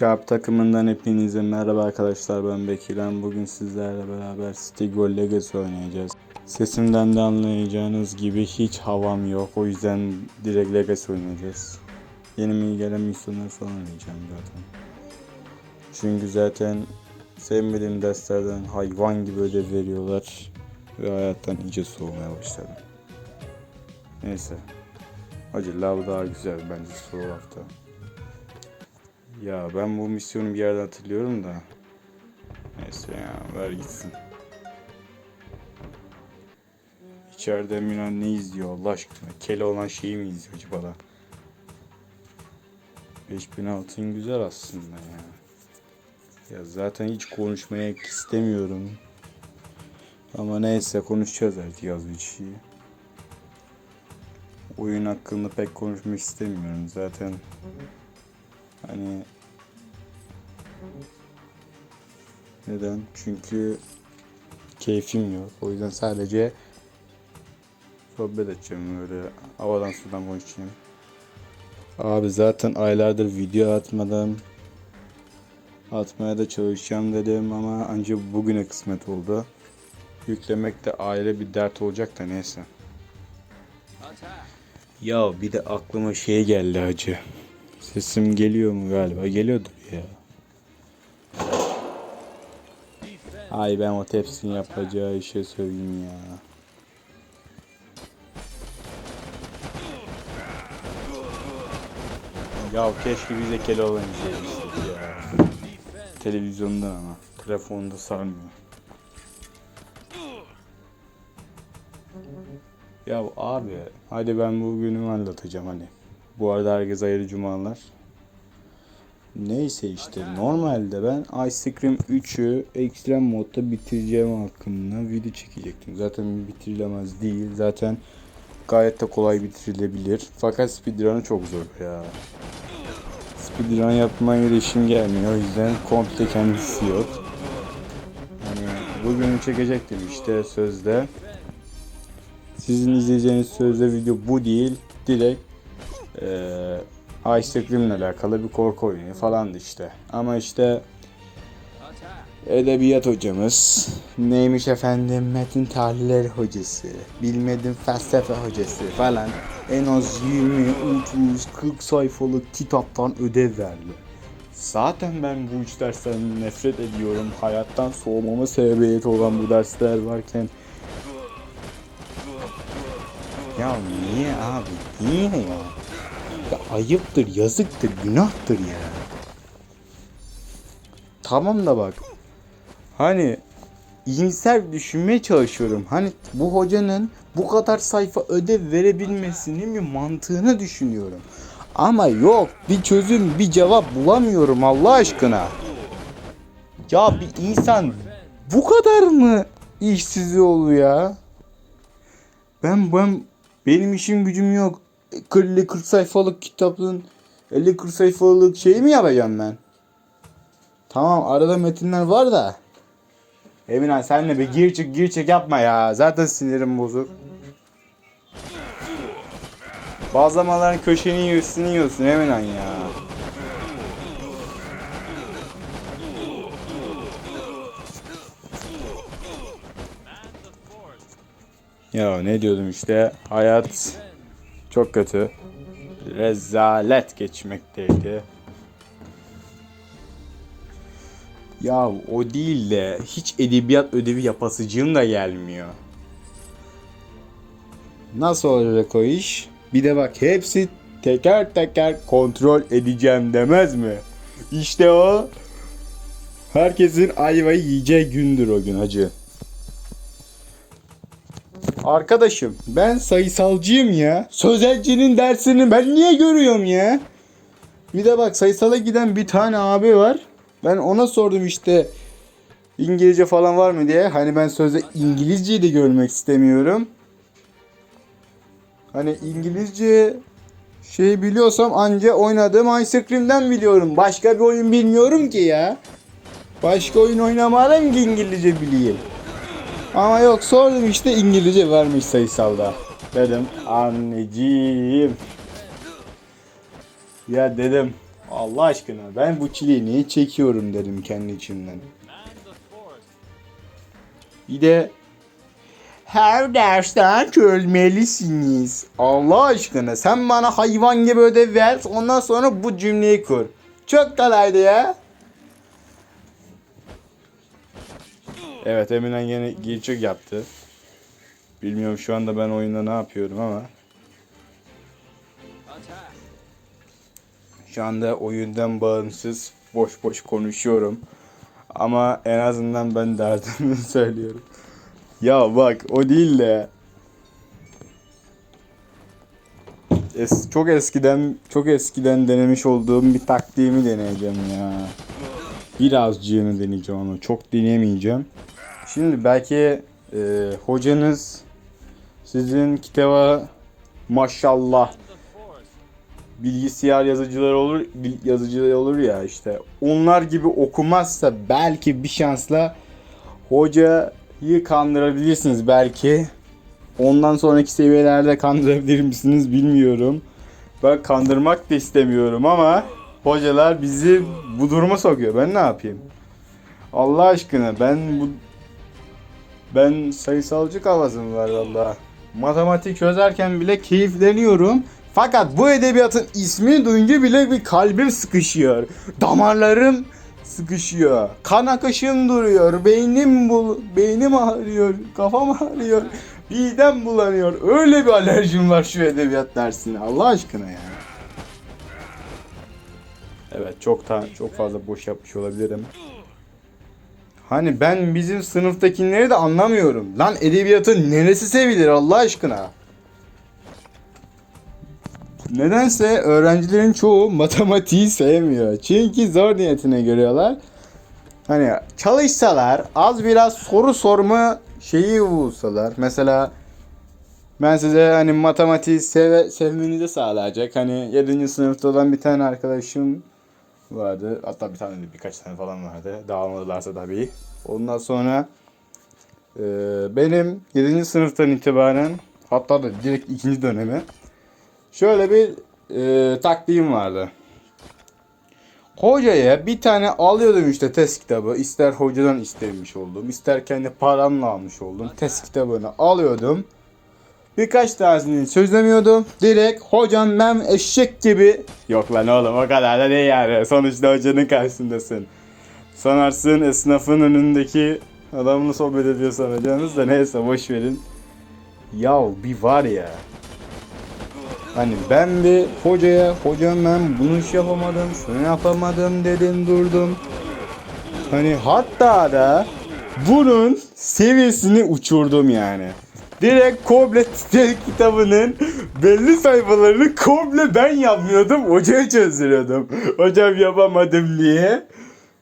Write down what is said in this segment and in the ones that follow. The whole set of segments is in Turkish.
Kağıt takımından hepinize merhaba arkadaşlar ben Bekirhan. Bugün sizlerle beraber Stigol Legacy oynayacağız. Sesimden de anlayacağınız gibi hiç havam yok. O yüzden direkt Legacy oynayacağız. Yeni mi gelen misyonları falan oynayacağım zaten. Çünkü zaten sevmediğim derslerden hayvan gibi ödev veriyorlar. Ve hayattan iyice soğumaya başladım. Neyse. Hacı lav daha güzel bence soğuk hafta. Ya ben bu misyonu bir yerden hatırlıyorum da. Neyse ya ver gitsin. İçeride Milan ne izliyor Allah aşkına? Kele olan şeyi mi izliyor acaba da? 5000 altın güzel aslında ya. Ya zaten hiç konuşmaya istemiyorum. Ama neyse konuşacağız artık az bir şey. Oyun hakkında pek konuşmak istemiyorum zaten. Hani neden? Çünkü keyfim yok. O yüzden sadece sohbet edeceğim böyle havadan sudan konuşayım. Abi zaten aylardır video atmadım. Atmaya da çalışacağım dedim ama ancak bugüne kısmet oldu. Yüklemek de aile bir dert olacak da neyse. Ya bir de aklıma şey geldi hacı. Sesim geliyor mu galiba? Geliyordur ya. Ay ben o tepsinin yapacağı işe söyleyeyim ya. Ya keşke bize kele olan izleyebilsek ya. Televizyondan ama. Telefonda sarmıyor. Ya abi hadi ben bugünümü anlatacağım hani. Bu arada herkese hayırlı cumalar. Neyse işte normalde ben Ice Cream 3'ü ekstrem modda bitireceğim hakkında video çekecektim. Zaten bitirilemez değil. Zaten gayet de kolay bitirilebilir. Fakat speedrun'ı çok zor ya. Speedrun yapmaya göre işim gelmiyor. O yüzden komple kendisi yok. Hani bugün çekecektim işte sözde. Sizin izleyeceğiniz sözde video bu değil. Direkt eee Ice Cream'le alakalı bir korku oyunu falandı işte. Ama işte edebiyat hocamız neymiş efendim metin tahlilleri hocası bilmedim felsefe hocası falan en az 20 30 40 sayfalık kitaptan ödev verdi. Zaten ben bu üç dersten nefret ediyorum. Hayattan soğumama sebebiyet olan bu dersler varken ya niye abi? Niye ya? Ya ayıptır, yazıktır, günahtır ya. Tamam da bak. Hani iyimser düşünmeye çalışıyorum. Hani bu hocanın bu kadar sayfa ödev verebilmesinin bir mantığını düşünüyorum. Ama yok bir çözüm bir cevap bulamıyorum Allah aşkına. Ya bir insan bu kadar mı işsiz oluyor ya? Ben ben benim işim gücüm yok. 50 40 sayfalık kitabın 50 40 sayfalık şey mi yapacağım ben? Tamam arada metinler var da. Emine sen de bir gir çık gir çık yapma ya. Zaten sinirim bozuk. Bazlamaların köşeni yiyorsun yiyorsun Emine ya. Ya ne diyordum işte hayat çok kötü. Rezalet geçmekteydi. Ya o değil de hiç edebiyat ödevi yapasıcığım da gelmiyor. Nasıl olacak o iş? Bir de bak hepsi teker teker kontrol edeceğim demez mi? İşte o herkesin ayvayı yiyeceği gündür o gün hacı. Arkadaşım ben sayısalcıyım ya. Sözelcinin dersini ben niye görüyorum ya? Bir de bak sayısala giden bir tane abi var. Ben ona sordum işte İngilizce falan var mı diye. Hani ben sözde İngilizceyi de görmek istemiyorum. Hani İngilizce şey biliyorsam anca oynadığım Ice Cream'den biliyorum. Başka bir oyun bilmiyorum ki ya. Başka oyun oynamadım ki İngilizce bileyim. Ama yok sordum işte İngilizce varmış sayısalda. Dedim anneciğim. Ya dedim Allah aşkına ben bu çileyi niye çekiyorum dedim kendi içimden. Bir de her dersten çözmelisiniz. Allah aşkına sen bana hayvan gibi ödev ver ondan sonra bu cümleyi kur. Çok kolaydı ya. Evet Eminen yine geçik yaptı. Bilmiyorum şu anda ben oyunda ne yapıyorum ama. Şu anda oyundan bağımsız boş boş konuşuyorum. Ama en azından ben derdimi söylüyorum. Ya bak o değil de es çok eskiden çok eskiden denemiş olduğum bir taktiğimi deneyeceğim ya. Birazcığını deneyeceğim onu. Çok deneyemeyeceğim. Şimdi belki e, hocanız sizin kitaba maşallah bilgisayar yazıcıları olur yazıcıları olur ya işte onlar gibi okumazsa belki bir şansla hocayı kandırabilirsiniz belki. Ondan sonraki seviyelerde kandırabilir misiniz bilmiyorum. Ben kandırmak da istemiyorum ama hocalar bizi bu duruma sokuyor. Ben ne yapayım? Allah aşkına ben bu ben sayısalcı kafasım var valla. Matematik çözerken bile keyifleniyorum. Fakat bu edebiyatın ismini duyunca bile bir kalbim sıkışıyor. Damarlarım sıkışıyor. Kan akışım duruyor. Beynim bul beynim ağrıyor. Kafam ağrıyor. Midem bulanıyor. Öyle bir alerjim var şu edebiyat dersine. Allah aşkına ya. Evet çok ta çok fazla boş yapmış olabilirim. Hani ben bizim sınıftakileri de anlamıyorum. Lan edebiyatın neresi sevilir Allah aşkına? Nedense öğrencilerin çoğu matematiği sevmiyor. Çünkü zor niyetine görüyorlar. Hani çalışsalar az biraz soru sorma şeyi bulsalar. Mesela ben size hani matematiği seve, sevmenizi sağlayacak. Hani 7. sınıfta olan bir tane arkadaşım vardı. Hatta bir tane değil birkaç tane falan vardı. Dağılmadılarsa tabii. Ondan sonra e, benim 7. sınıftan itibaren hatta da direkt ikinci dönemi şöyle bir e, taktiğim vardı. Hocaya bir tane alıyordum işte test kitabı. İster hocadan istemiş olduğum, ister kendi paramla almış olduğum test kitabını alıyordum. Birkaç tanesini çözemiyordum. Direkt hocam ben eşek gibi. Yok lan oğlum o kadar da değil yani. Sonuçta hocanın karşısındasın. Sanarsın esnafın önündeki adamla sohbet ediyor sanacağınız da neyse boş verin. Ya bir var ya. Hani ben bir hocaya hocam ben bunu iş yapamadım, şunu yapamadım dedim durdum. Hani hatta da bunun seviyesini uçurdum yani. Direkt komple test kitabının belli sayfalarını komple ben yapmıyordum. Hocaya çözdürüyordum. Hocam yapamadım diye.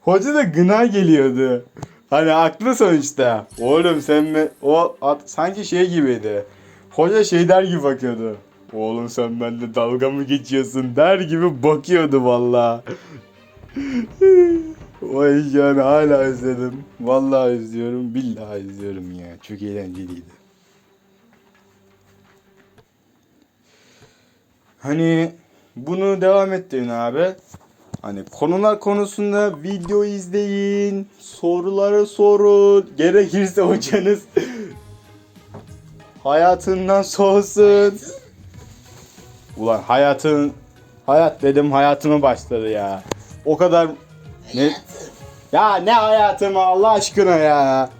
Hoca da gına geliyordu. Hani aklı sonuçta. Oğlum sen mi? O at, sanki şey gibiydi. Hoca şey der gibi bakıyordu. Oğlum sen benimle dalga mı geçiyorsun der gibi bakıyordu valla. o yani hala özledim. Vallahi özlüyorum. Billahi özlüyorum ya. Çok eğlenceliydi. Hani bunu devam ettirin abi. Hani konular konusunda video izleyin, soruları sorun, gerekirse hocanız hayatından soğusun. Ulan hayatın hayat dedim hayatıma başladı ya. O kadar ne Ya ne hayatımı Allah aşkına ya.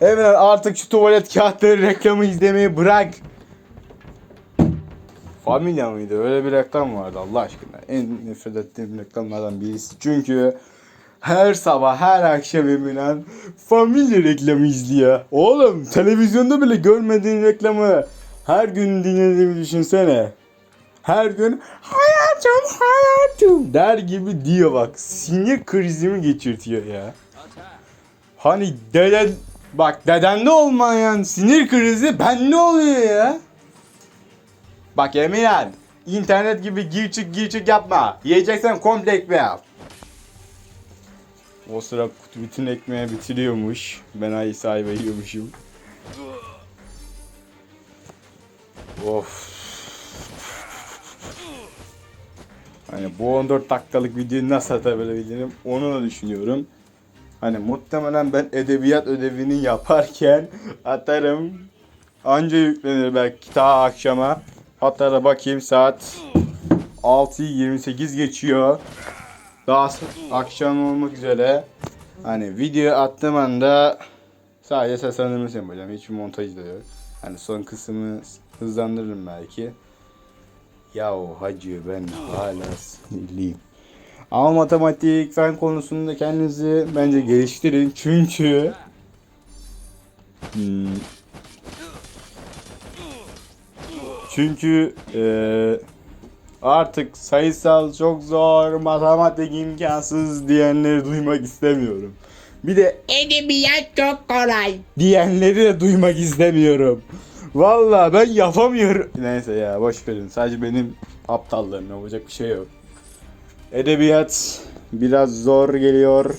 Evet artık şu tuvalet kağıtları reklamı izlemeyi bırak. Familya mıydı? Öyle bir reklam vardı Allah aşkına. En nefret ettiğim reklamlardan birisi. Çünkü her sabah, her akşam Eminen familya reklamı izliyor. Oğlum televizyonda bile görmediğin reklamı her gün dinlediğimi düşünsene. Her gün hayatım hayatım der gibi diyor bak. Sinir krizimi geçirtiyor ya. Hani deden bak dedende olmayan sinir krizi bende oluyor ya. Bak Emirhan internet gibi gir çık gir çık yapma. Yiyeceksen komple ekmeği al. O sıra kutu bütün ekmeği bitiriyormuş. Ben ay sahibi yiyormuşum. Of. Hani bu 14 dakikalık videoyu nasıl atabilebilirim onu da düşünüyorum. Hani muhtemelen ben edebiyat ödevini yaparken atarım. Anca yüklenir belki ta akşama. Hatta da bakayım saat 6'yı 28 geçiyor. Daha akşam olmak üzere. Hani video attığım anda sadece seslendirmesi yapacağım. Hiçbir montaj da yok. Hani son kısmı hızlandırırım belki. Yahu hacı ben hala sinirliyim. Ama matematik fen konusunda kendinizi bence geliştirin. Çünkü Hmm. Çünkü eee, artık sayısal çok zor, matematik imkansız diyenleri duymak istemiyorum. Bir de Edebiyat çok kolay. diyenleri de duymak istemiyorum. Vallahi ben yapamıyorum. Neyse ya boş verin. Sadece benim aptallığım yapacak bir şey yok. Edebiyat biraz zor geliyor.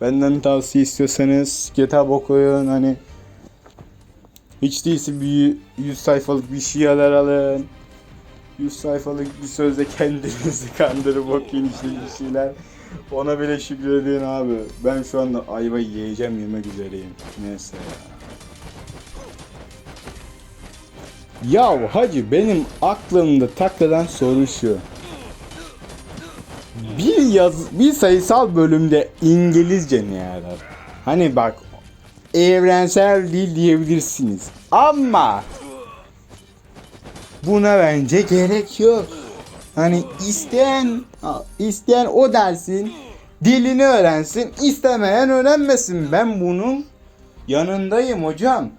Benden tavsiye istiyorsanız kitap okuyun hani hiç değilse bir 100 sayfalık bir şiirler alın. 100 sayfalık bir sözle kendinizi kandırıp okuyun işte bir şeyler. Ona bile şükredin abi. Ben şu anda ayva yiyeceğim yemek üzereyim. Neyse ya. Ya hacı benim aklımda takılan soru şu. Bir yaz bir sayısal bölümde İngilizce ne yarar? Hani bak evrensel dil diyebilirsiniz. Ama buna bence gerek yok. Hani isteyen isteyen o dersin dilini öğrensin, istemeyen öğrenmesin. Ben bunun yanındayım hocam.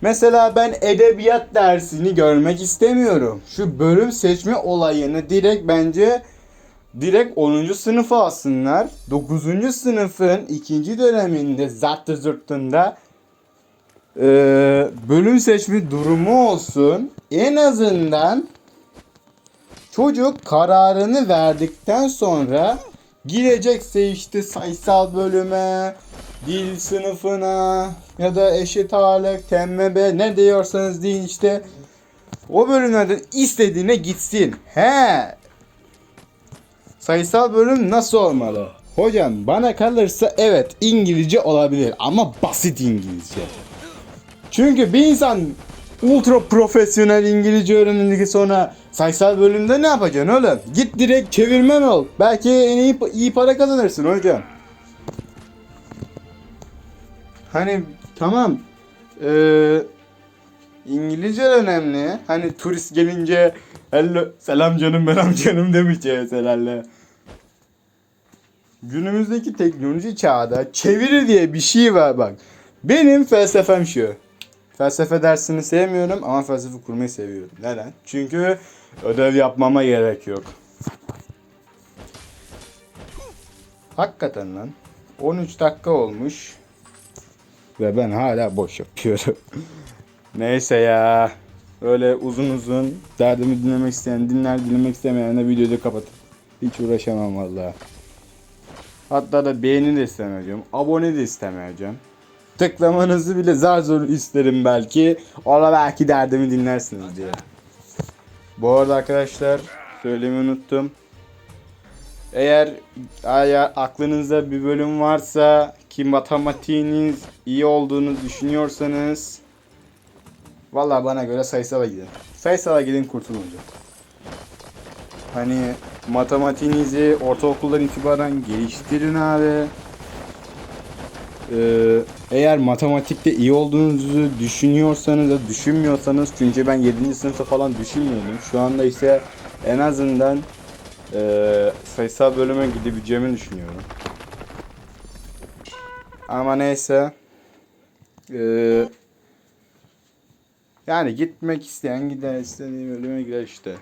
Mesela ben edebiyat dersini görmek istemiyorum. Şu bölüm seçme olayını direkt bence direkt 10. sınıfa alsınlar. 9. sınıfın ikinci döneminde zattı zırtında eee, bölüm seçme durumu olsun. En azından çocuk kararını verdikten sonra girecekse işte sayısal bölüme, dil sınıfına ya da eşit ağırlık, TMB ne diyorsanız deyin işte o bölümlerden istediğine gitsin. He. Sayısal bölüm nasıl olmalı? Hocam bana kalırsa evet İngilizce olabilir ama basit İngilizce. Çünkü bir insan ultra profesyonel İngilizce öğrenildikten sonra sayısal bölümde ne yapacaksın oğlum? Git direkt çevirmen ol. Belki en iyi, iyi para kazanırsın hocam. Hani tamam ee, İngilizce önemli. Hani turist gelince hello, selam canım benim canım demeyeceğiz herhalde. Günümüzdeki teknoloji çağda çeviri diye bir şey var bak. Benim felsefem şu. Felsefe dersini sevmiyorum ama felsefe kurmayı seviyorum. Neden? Çünkü ödev yapmama gerek yok. Hakikaten lan. 13 dakika olmuş. Ve ben hala boş yapıyorum. Neyse ya. Öyle uzun uzun derdimi dinlemek isteyen dinler dinlemek istemeyen de videoyu da kapatın. Hiç uğraşamam vallahi. Hatta da beğeni de istemeyeceğim. Abone de istemeyeceğim. Tıklamanızı bile zar zor isterim belki. Ola belki derdimi dinlersiniz diye. Bu arada arkadaşlar söylemeyi unuttum. Eğer, eğer aklınızda bir bölüm varsa ki matematiğiniz iyi olduğunu düşünüyorsanız Vallahi bana göre sayısala gidin. Sayısala gidin kurtulun hocam. Hani matematiğinizi ortaokuldan itibaren geliştirin abi. Ee, eğer matematikte iyi olduğunuzu düşünüyorsanız da düşünmüyorsanız çünkü ben 7. sınıfta falan düşünmüyordum. Şu anda ise en azından e, sayısal bölüme gidebileceğimi düşünüyorum. Ama neyse. Eee yani gitmek isteyen gider, istediği bölüme gider işte.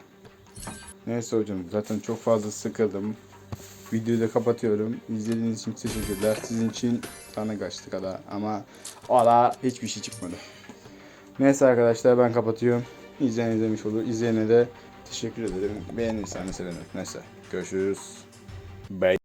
Neyse hocam zaten çok fazla sıkıldım. Videoyu da kapatıyorum. İzlediğiniz için teşekkürler. Sizin için sana kaçtı kadar ama ara hiçbir şey çıkmadı. Neyse arkadaşlar ben kapatıyorum. İzleyen izlemiş olur. İzleyene de teşekkür ederim. Beğenirsen sevinirim. Neyse görüşürüz. Bye.